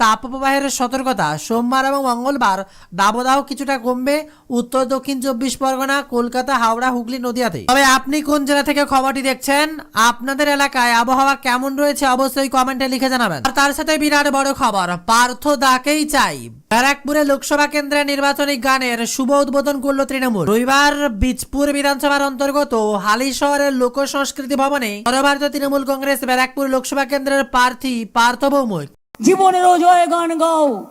তাপপ্রবাহের সতর্কতা। সোমবার এবং মঙ্গলবার দাবদাহ কিছুটা কমবে। উত্তর, দক্ষিণ চব্বিশ পরগনা, কলকাতা, হাওড়া, হুগলি নদিয়াতে। তবে আপনি কোন জেলা থেকে খবরটি দেখছেন? আপনাদের এলাকায় আবহাওয়া কেমন রয়েছে অবশ্যই কমেন্টে লিখে জানাবেন। আর তার সাথে বিরাট বড় খবর, পার্থ দাকেই চাই। ব্যারাকপুরে লোকসভা কেন্দ্রের নির্বাচনী গানের শুভ উদ্বোধন করল তৃণমূল। রবিবার বীজপুর বিধানসভার অন্তর্গত হালি শহরের লোক সংস্কৃতি ভবনে সর্বভারতীয় তৃণমূল কংগ্রেস ব্যারাকপুর লোকসভা কেন্দ্রের প্রার্থী পার্থ ভৌমিক জীবনেরও জয় গান গাও।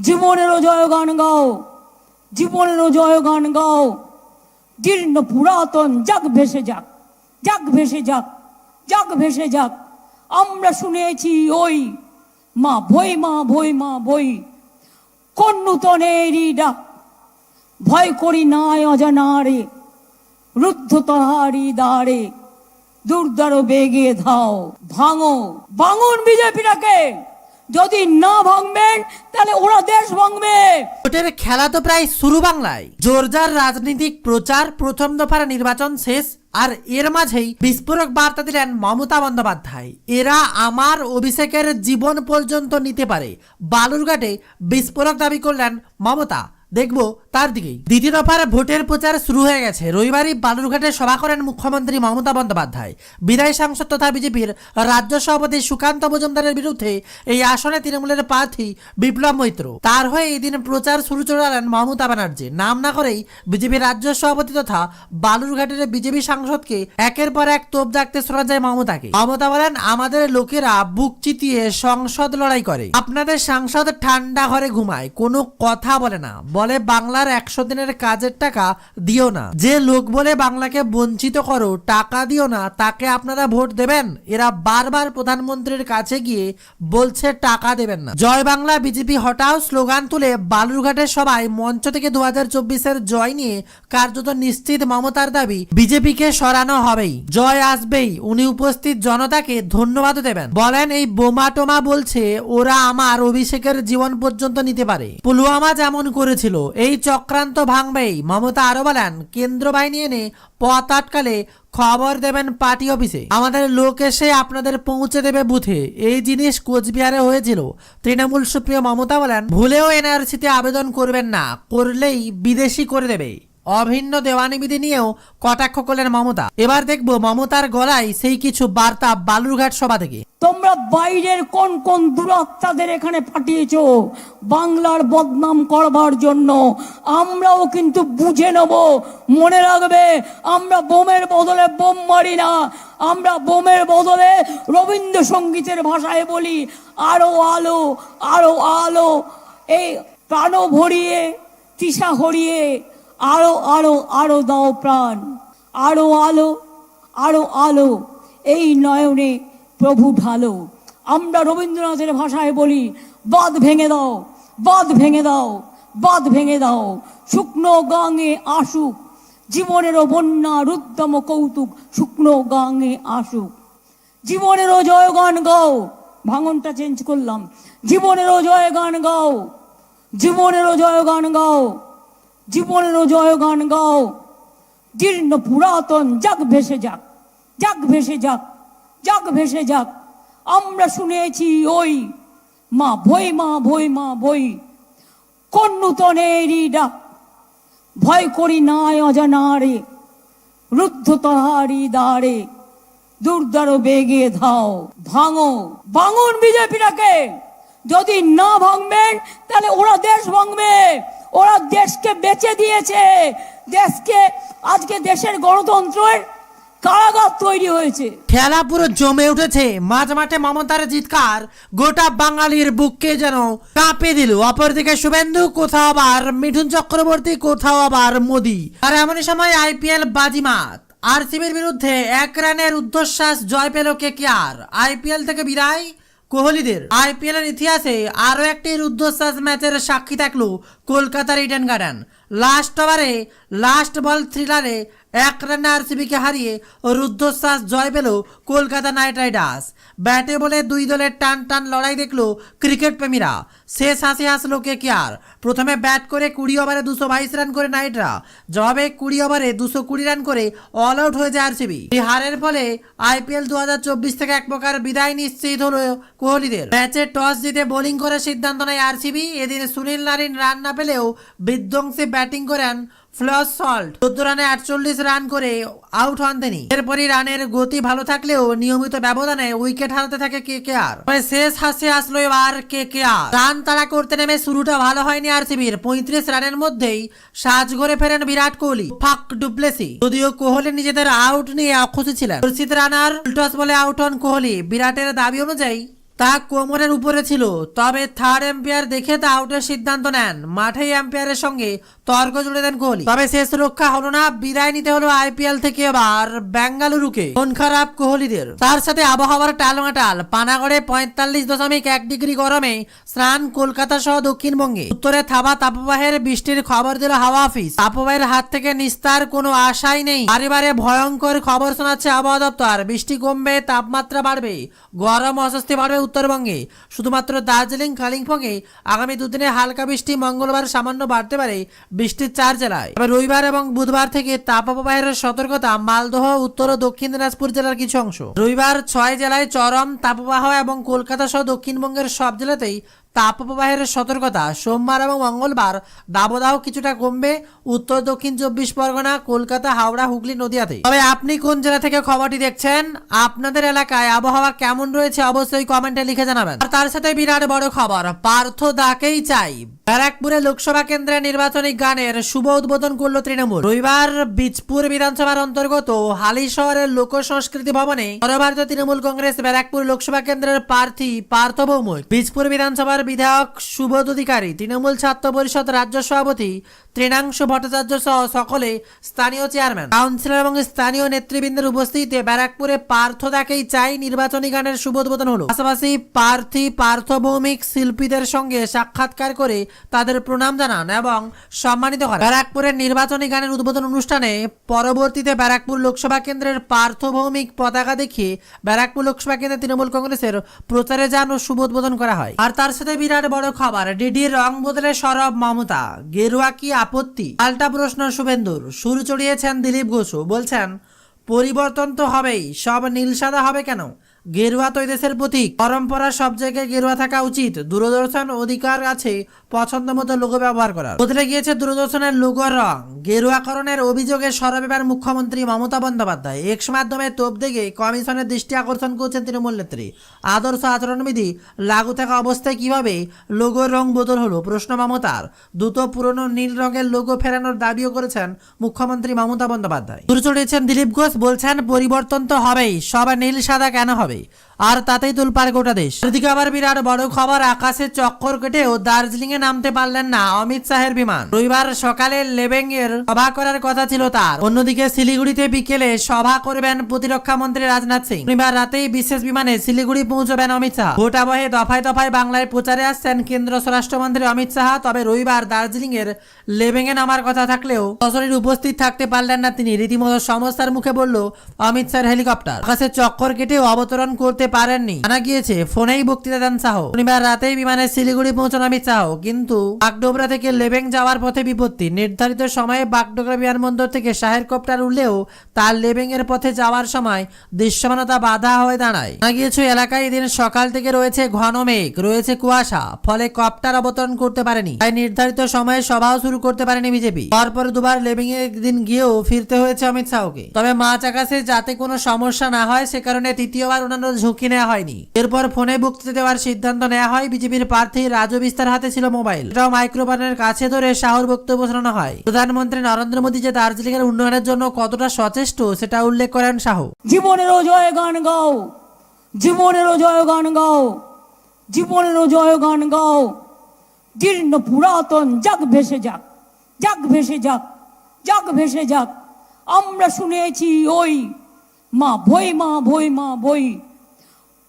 জীবনেরও জয় গান গাও। জীবনেরও জয় গান গাও। জীর্ণ পুরাতন যাক ভেসে যাক যাক ভেসে যাক যাক ভেসে যাক। আমরা শুনেছি ওই মা ভই মা ভই মা ভই কোন নূতনেরই ডাক। ভয় করি নাই অজানারে রুদ্ধ তাহারি দ্বারে, দুর্দার বেগে ধাও, ভাঙো, ভাঙুন বিজেপিটাকে। যদি না ভাঙবেন, তাহলে ওরা দেশ ভাঙবে। ভোটের খেলা তো প্রায় শুরু বাংলায়। জোরজার রাজনৈতিক প্রচার প্রথম দফার নির্বাচন শেষ, আর এর মাঝেই বিস্ফোরক বার্তা দিলেন মমতা বন্দ্যোপাধ্যায়। এরা আমার অভিষেকের জীবন পর্যন্ত নিতে পারে। বালুরঘাটে বিস্ফোরক দাবি করলেন মমতা। দেখব, তার দিকেই। দ্বিতীয় দফার ভোটের প্রচার শুরু হয়ে গেছে। রবিবারই বালুরঘাটে সভা করেন মুখ্যমন্ত্রী মমতা বন্দ্যোপাধ্যায়। বিদায়ী সাংসদ তথা বিজেপির রাজ্য সভাপতি সুকান্ত মজুমদারের বিরুদ্ধে এই আসনে তৃণমূলের প্রার্থী বিপ্লব মৈত্র। তার হয়ে এই দিন প্রচার শুরু চড়ালেন মমতা ব্যানার্জি। নাম না করেই বিজেপির রাজ্য সভাপতি তথা বালুরঘাটের বিজেপি সাংসদকে একের পর এক তোপ ডাকতে শোনা যায় মমতাকে। মমতা বলেন, আমাদের লোকেরা বুক চিতিয়ে সংসদ লড়াই করে। আপনাদের সাংসদ ঠান্ডা ঘরে ঘুমায়, কোনো কথা বলে না। বলে বাংলার একশো দিনের কাজের টাকা দিও না। যে লোক বলে বাংলাকে বঞ্চিত করো, টাকা দিও না, তাকে আপনারা ভোট দেবেন। এরা বারবার প্রধানমন্ত্রীর কাছে গিয়ে বলছে, টাকা দেবেন না। জয় বাংলা, বিজেপি, হটাও স্লোগান তুলে বালুরঘাটের সবাই মঞ্চ থেকে দু হাজার জয় নিয়ে কার্যত নিশ্চিত মমতার দাবি, বিজেপিকে সরানো হবেই। জয় আসবেই, উনি উপস্থিত জনতাকে ধন্যবাদ দেবেন। বলেন, এই বোমা টোমা বলছে, ওরা আমার অভিষেকের জীবন পর্যন্ত নিতে পারে। পুলওয়ামা যেমন করেছিল এই চক্রান্ত ভাঙবেই। মমতা আরও বলেন কেন্দ্র বাহিনী এনে পথ আটকালে খবর দেবেন পার্টি অফিসে। আমাদের লোক এসে আপনাদের পৌঁছে দেবে বুথে। এই জিনিস কোচবিহারে হয়েছিল। তৃণমূল সুপ্রিয় মমতা বলেন, ভুলেও এনআরসিতে আবেদন করবেন না, করলেই বিদেশি করে দেবে। অভিন্ন দেওয়ানি বিধি নিয়েও কটাক্ষ করলেন মমতা। এবার দেখব মমতার গলায় সেই কিছু বার্তা বালুরঘাট সভা থেকে। তোমরা বাইরের কোন কোন দুরাত্মাদের এখানে পাঠিয়েছো? বাংলার বদনাম করবার জন্য। আমরাও কিন্তু বুঝে নেব। মনে রাখবে, আমরা বোমের বদলে বোম মারি না। আমরা বোমের বদলে রবীন্দ্রসঙ্গীতের ভাষায় বলি, আরও আলো আরও আলো। এই প্রাণ ভরিয়ে তৃষা হরিয়ে আরও আরও আরও দাও প্রাণ। আরও আলো আরও আলো, এই নয়নে প্রভু ঢালো। আমরা রবীন্দ্রনাথের ভাষায় বলি বাদ ভেঙে দাও বাদ ভেঙে দাও বাদ ভেঙে দাও। শুকনো গাঙে আসুক, জীবনেরও বন্যা রুদ্দম কৌতুক, শুকনো গাঙে আসুক। জীবনেরও জয়গান গাও, ভাঙনটা চেঞ্জ করলাম। জীবনেরও জয়গান গাও, জীবনেরও জয়গান গাও। জীবনেরও জয়গান গাও। জীর্ণ পুরাতন, যাক ভেসে যাক যাক ভেসে যাক যাক ভেসে যাক। আমরা শুনেছি ওই মা ভই মা ভই মা ভই কোন নূতনেরই ডাক। ভয় করি নাই অজানারে, রুদ্ধ তাহারি দ্বারে, দুর্দার বেগে ধাও, ভাঙো। ভাঙুন বিজেপিটাকে। যদি না ভাঙবেন, তাহলে ওরা দেশ ভাঙবে। ওরা দেশকে বেচে দিয়েছে। দেশকে, আজকে দেশের গণতন্ত্রের কারাগার তৈরি হয়েছে। খেলা পুরো জমে উঠেছে। মাঝ মাঠে মমতার জিৎকার গোটা বাঙালির বুককে যেন কাঁপে দিল। অপরদিকে শুভেন্দু, কোথাও আবার, মিঠুন চক্রবর্তী, কোথাও আবার মোদি। আর এমনই সময় আইপিএল বাজিমাত। আরসিবির বিরুদ্ধে এক রানের উদ্ধশ্বাস জয় পেল কে কে আর? আইপিএল থেকে বিদায় কোহলিদের আইপিএল এর ইতিহাসে আরও একটি রুদ্ধশ্বাস ম্যাচের সাক্ষী থাকল কলকাতার ইডেন গার্ডেন। লাস্ট ওভারে, লাস্ট বল থ্রিলারে এক রানে আরসিবিকে হারিয়ে রুদ্ধশ্বাস জয় পেল কলকাতা নাইট রাইডার্স। ব্যাটে বলে দুই দলের টান টান লড়াই দেখল ক্রিকেট প্রেমীরা। শেষ হাসি হাসলো কে কে আর? প্রথমে ব্যাট করে কুড়ি ওভারে দুশো বাইশ রান করে নাইটরা। জবাবে কুড়ি ওভারে দুশো কুড়ি রান করে অল আউট হয়ে যায় আরসিবি। এই হারের ফলে আইপিএল দু হাজার চব্বিশ থেকে এক প্রকার বিদায় নিশ্চিত হলো কোহলিদের। ম্যাচে টস জিতে বোলিং করার সিদ্ধান্ত নেয় আরসিবি। এদিন সুনীল নারিন রান না পেলেও বিধ্বংসী ব্যাটিং করেন ফ্লস সল্ট। চোদ্দ রানে আটচল্লিশ রান করে আউট হন তিনি। এরপরই রানের গতি ভালো থাকলেও নিয়মিত ব্যবধানে উইকেট হারাতে থাকে কে কে আর। শেষ হাসে আসলো এবার কে কে আর। রান তাড়া করতে নেমে শুরুটা ভালো হয়নি আরসিবির। পঁয়ত্রিশ রানের মধ্যেই সাজ ঘরে ফেরেন বিরাট কোহলি, ফাক ডুপ্লেসি। যদিও কোহলি নিজেদের আউট নিয়ে অখুশি ছিলেন। রানার উল্টস বলে আউট হন কোহলি। বিরাটের দাবি অনুযায়ী তা কোমরের উপরে ছিল, তবে থার্ড এম্পায়ার দেখে তা আউটের সিদ্ধান্ত নেন। মাঠেই এম্পায়ারের সঙ্গে তর্ক জুড়ে দেন কোহলি। তবে শেষ রক্ষা হলো না, বিদায় নিতে হলো আইপিএল থেকে এবার বেঙ্গালুরুকে। মন খারাপ কোহলিদের। তার সাথে আবহাওয়ার টালমাটাল। পানাগড়ে পঁয়তাল্লিশ দশমিক এক ডিগ্রি গরমে স্নান কলকাতা সহ দক্ষিণবঙ্গে। উত্তরে থাবা তাপবাহের বৃষ্টির খবর দিল হাওয়া অফিস। তাপবাহের হাত থেকে নিস্তার কোনো আশাই নেই। বারে বারে ভয়ঙ্কর খবর শোনাচ্ছে আবহাওয়া দপ্তর। বৃষ্টি কমবে, তাপমাত্রা বাড়বে, গরম অস্বস্তি বাড়বে উত্তরবঙ্গে। শুধুমাত্র দার্জিলিং, কালিম্পংয়ে আগামী দুদিনে হালকা বৃষ্টি মঙ্গলবার সামান্য বাড়তে পারে বৃষ্টির চার জেলায়। তবে রবিবার এবং বুধবার থেকে তাপপ্রবাহের সতর্কতা মালদহ, উত্তর ও দক্ষিণ দিনাজপুর জেলার কিছু অংশ। রবিবার ছয় জেলায় চরম তাপবাহ এবং কলকাতা সহ দক্ষিণবঙ্গের সব জেলাতেই তাপপ্রবাহের সতর্কতা। সোমবার এবং মঙ্গলবার দাবদাহ কিছুটা কমবে। উত্তর, দক্ষিণ চব্বিশ পরগনা, কলকাতা, হাওড়া, হুগলি, নদিয়াতে। তবে আপনি কোন জেলা থেকে খবরটি দেখছেন? আপনাদের এলাকায় আবহাওয়া কেমন রয়েছে অবশ্যই কমেন্টে লিখে জানাবেন। আর তার সাথে বিরাট বড় খবর, পার্থ দাকেই চাই। ব্যারাকপুরে লোকসভা কেন্দ্রের নির্বাচনী গানের শুভ উদ্বোধন করল তৃণমূল। রবিবার বীজপুর বিধানসভার অন্তর্গত হালি শহরের লোক সংস্কৃতি ভবনে সর্বভারতীয় তৃণমূল কংগ্রেস ব্যারাকপুর লোকসভা কেন্দ্রের প্রার্থী পার্থ ভৌমিক বীজপুর বিধানসভার বিধায়ক সুবোধ অধিকারী, তৃণমূল ছাত্র পরিষদ রাজ্য সভাপতি তৃণাংশু ভট্টাচার্য সহ সকলে স্থানীয় চেয়ারম্যান। কাউন্সিলর এবং স্থানীয় নেতৃবৃন্দের উপস্থিতিতে ব্যারাকপুরে পার্থ দাকেই চাই। নির্বাচনী গানের শুভ উদ্বোধন হলো। পাশাপাশি পার্থ ভৌমিক শিল্পীদের সঙ্গে সাক্ষাৎকার করে তাদের প্রণাম জানান এবং সম্মানিত করেন। ব্যারাকপুরের নির্বাচনী গানের উদ্বোধন অনুষ্ঠানে পরবর্তীতে ব্যারাকপুর লোকসভা কেন্দ্রের পার্থ ভৌমিক পতাকা দেখিয়ে ব্যারাকপুর লোকসভা কেন্দ্রে তৃণমূল কংগ্রেসের প্রচারে যান ও শুভ উদ্বোধন করা হয়। আর তার সাথে বিরাট বড় খবর। ডিডির রং বদলে সরব মমতা। গেরুয়া কি আপত্তি? আলটা প্রশ্ন শুভেন্দুর। সুর চড়িয়েছেন দিলীপ ঘোষু বলছেন, পরিবর্তন তো হবেই। সব নীল সাদা হবে কেন? গেরুয়া তো দেশের প্রতীক। পরম্পরা সব জায়গায় গেরুয়া থাকা উচিত। দূরদর্শন অধিকার আছে পছন্দ মতো লোগো ব্যবহার করার। বদলে গিয়েছে দূরদর্শনের লোগোর রং? গেরুয়াকরণের অভিযোগে সরব এবার মুখ্যমন্ত্রী মমতা বন্দ্যোপাধ্যায়। এক্স মাধ্যমে তোপ দেখে কমিশনের দৃষ্টি আকর্ষণ করছেন তৃণমূল নেত্রী। আদর্শ আচরণবিধি লাগু থাকা অবস্থায় কীভাবে লোগোর রং বদল হলো? প্রশ্ন মমতার। দ্রুত পুরনো নীল রঙের লোগো ফেরানোর দাবিও করেছেন মুখ্যমন্ত্রী মমতা বন্দ্যোপাধ্যায়। দূর চড়িয়েছেন দিলীপ ঘোষ। বলছেন, পরিবর্তন তো হবেই। সব নীল, সাদা কেন হবে? Valley আর তাতেই তুলপার গোটা দেশ। এদিকে আবার বিরাট বড় খবর আকাশের চক্কর কেটেও দার্জিলিং এ নামতে পারলেন না, অমিত শাহের বিমান। রবিবার সকালে লেবেং এর সভা করার কথা ছিল তার। অন্যদিকে শিলিগুড়িতে বিকেলে সভা করবেন প্রতিরক্ষা মন্ত্রী রাজনাথ সিং। শনিবার রাতেই বিশেষ বিমানে শিলিগুড়ি পৌঁছবেন অমিত শাহ। ভোট আবহে দফায় দফায় বাংলায় প্রচারে আসছেন কেন্দ্র স্বরাষ্ট্রমন্ত্রী অমিত শাহ, তবে রবিবার দার্জিলিং এর লেবেং এ নামার কথা থাকলেও সশরীর উপস্থিত থাকতে পারলেন না তিনি। রীতিমতো সমস্যার মুখে বলল অমিত শাহের হেলিকপ্টার। আকাশের চক্কর কেটেও অবতরণ করতে পারেননি। জানা গিয়েছে, ফোনেই বক্তৃতা দেন শাহ শনিবার রাতেই বিমানে শিলিগুড়ি পৌঁছানো আমি শাহ কিন্তু বাগডোগরা থেকে লেবেং যাওয়ার পথে বিপত্তি। নির্ধারিত সময়ে বাগডোগরা বিমানবন্দর থেকে শাহের কপ্টার উঠলেও তার লেবেং এর পথে যাওয়ার সময় দৃশ্যমানতা বাধা হয়ে দাঁড়ায়। জানা গিয়েছে, এলাকায় এদিন সকাল থেকে রয়েছে ঘন মেঘ, রয়েছে কুয়াশা, ফলে কপ্টার অবতরণ করতে পারেনি। তাই নির্ধারিত সময়ে সভাও শুরু করতে পারেনি বিজেপি। পরপর দুবার লেবিং এ দিন গিয়েও ফিরতে হয়েছে অমিত শাহকে। তবে মাছ আকাশে যাতে কোনো সমস্যা না হয়, সে কারণে তৃতীয়বার অন্যান্য ঝুঁকি নেওয়া হয়নি। এরপর ফোনে বক্তৃতা দেওয়ার সিদ্ধান্ত নেওয়া হয় বিজেপির প্রার্থী রাজু বিস্তার হাতে ছিল মোবাইল। এটাও মাইক্রোফোনের কাছে ধরে শাহর বক্তব্য শোনানো হয়। প্রধানমন্ত্রী নরেন্দ্র মোদী যে দার্জিলিং এর উন্নয়নের জন্য কতটা সচেষ্ট, সেটা উল্লেখ করেন শাহ। জীবনেরও জয় গান গাও। জীবনেরও জয় গান গাও। জীবনেরও জয় গান গাও। জীর্ণ পুরাতন যাক ভেসে যাক যাক ভেসে যাক যাক ভেসে যাক। আমরা শুনেছি ওই মা ভই মা ভই মা ভই।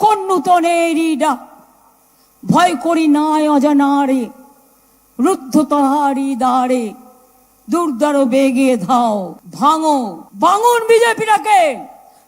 কোন নূতনেরই ডাক। ভয় করি নাই অজানারে রুদ্ধ তাহারি দাঁড়ে দুর্দারো বেগে ধাও, ভাঙো, ভাঙুন বিজেপিটাকে।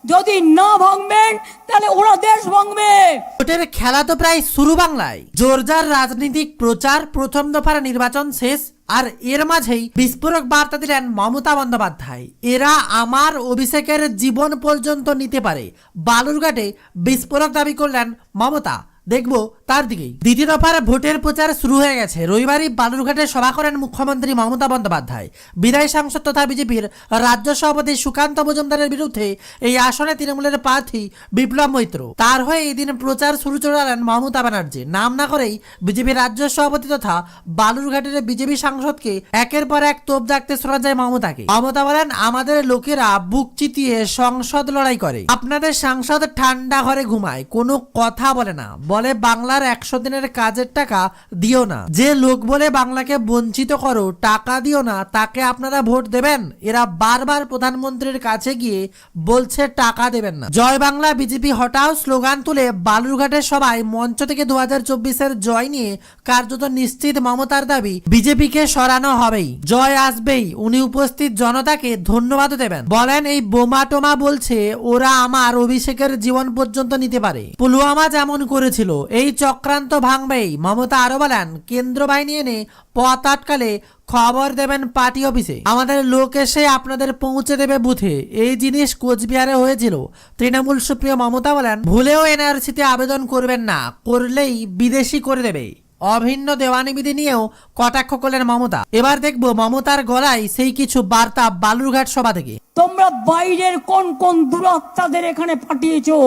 যদি না ভাঙবেন, তাহলে ওরা দেশ ভাঙবে। ভোটের খেলা তো প্রায় শুরু বাংলায়। জোরজার রাজনৈতিক প্রচার প্রথম দফার নির্বাচন শেষ, আর এর মাঝেই বিস্ফোরক বার্তা দিলেন মমতা বন্দ্যোপাধ্যায়। এরা আমার অভিষেকের জীবন পর্যন্ত নিতে পারে। বালুরঘাটে বিস্ফোরক দাবি করলেন মমতা। দেখব তার দিকেই। দ্বিতীয় দফার ভোটের প্রচার শুরু হয়ে গেছে। রবিবারই বালুরঘাটে সভা করেন মুখ্যমন্ত্রী মমতা বন্দ্যোপাধ্যায়। বিদায়ী সাংসদ তথা বিজেপির রাজ্য সভাপতি সুকান্ত মজুমদারের বিরুদ্ধে এই আসনে তৃণমূলের প্রার্থী বিপ্লব মৈত্র। তার হয়ে এই দিন প্রচার শুরু চড়ালেন মমতা ব্যানার্জি। নাম না করেই বিজেপির রাজ্য সভাপতি তথা বালুরঘাটের বিজেপি সাংসদকে একের পর এক তোপ জাগতে শোনা যায় মমতাকে। মমতা বলেন, আমাদের লোকেরা বুক চিতিয়ে সংসদ লড়াই করে। আপনাদের সাংসদ ঠান্ডা ঘরে ঘুমায়, কোনো কথা বলে না। বলে বাংলার একশো দিনের কাজের টাকা দিও না। যে লোক বলে বাংলাকে বঞ্চিত করো, টাকা দিও না, তাকে আপনারা ভোট দেবেন। এরা বারবার প্রধানমন্ত্রীর কাছে গিয়ে বলছে, টাকা দেবেন না। জয় বাংলা, বিজেপি, হটাও স্লোগান তুলে বালুরঘাটের সবাই মঞ্চ থেকে দু হাজার চব্বিশের জয় নিয়ে কার্যত নিশ্চিত মমতার দাবি, বিজেপিকে সরানো হবেই। জয় আসবেই, উনি উপস্থিত জনতাকে ধন্যবাদও দেবেন। বলেন, এই বোমা টোমা বলছে, ওরা আমার অভিষেকের জীবন পর্যন্ত নিতে পারে। পুলওয়ামা যেমন করেছিল এই চক্রান্ত ভাঙবেই। মমতা আরও বলেন কেন্দ্র বাহিনী এনে পথ আটকালে খবর দেবেন পার্টি অফিসে। আমাদের লোক এসে আপনাদের পৌঁছে দেবে বুথে। এই জিনিস কোচবিহারে হয়েছিল। তৃণমূল সুপ্রিয় মমতা বলেন, ভুলেও এনআরসিতে আবেদন করবেন না, করলেই বিদেশি করে দেবে। অভিন্ন দেওয়ানি বিধি নিয়েও কটাক্ষ করলেন মমতা। এবার দেখব মমতার গলায় সেই কিছু বার্তা বালুরঘাট সভা থেকে। তোমরা বাইরের কোন কোন দুরাত্মাদের এখানে পাঠিয়েছো?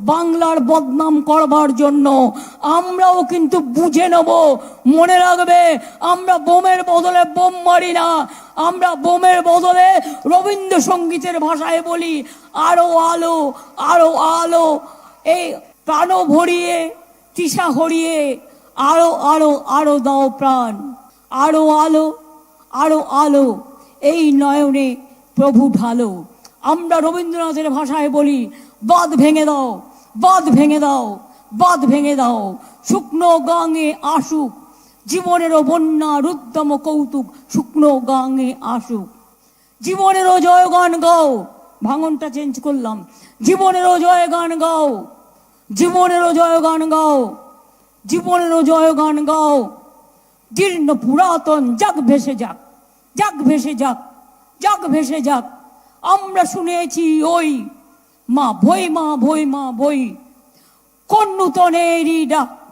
বাংলার বদনাম করবার জন্য। আমরাও কিন্তু বুঝে নেব। মনে রাখবে, আমরা বোমের বদলে বোম মারি না। আমরা বোমের বদলে রবীন্দ্রসঙ্গীতের ভাষায় বলি, আরও আলো আরও আলো। এই প্রাণ ভরিয়ে, তৃষা হরিয়ে আরও আরও আরও দাও প্রাণ। আরও আলো আরও আলো, এই নয়নে প্রভু ঢালো। আমরা রবীন্দ্রনাথের ভাষায় বলি বাদ ভেঙে দাও বাদ ভেঙে দাও বাদ ভেঙে দাও। শুকনো গাঙে আসুক, জীবনেরও বন্যা রুদ্দম কৌতুক, শুকনো গাঙে আসুক। জীবনেরও জয়গান গাও, ভাঙনটা চেঞ্জ করলাম। জীবনেরও জয়গান গাও, জীবনেরও জয়গান গাও। জীবনেরও জয়গান গাও। জীর্ণ পুরাতন যাক ভেসে যাক যাক ভেসে যাক যাক ভেসে যাক। আমরা শুনেছি ওই মা ভই মা ভই মা ভই কোন নূতনেরই ডাক।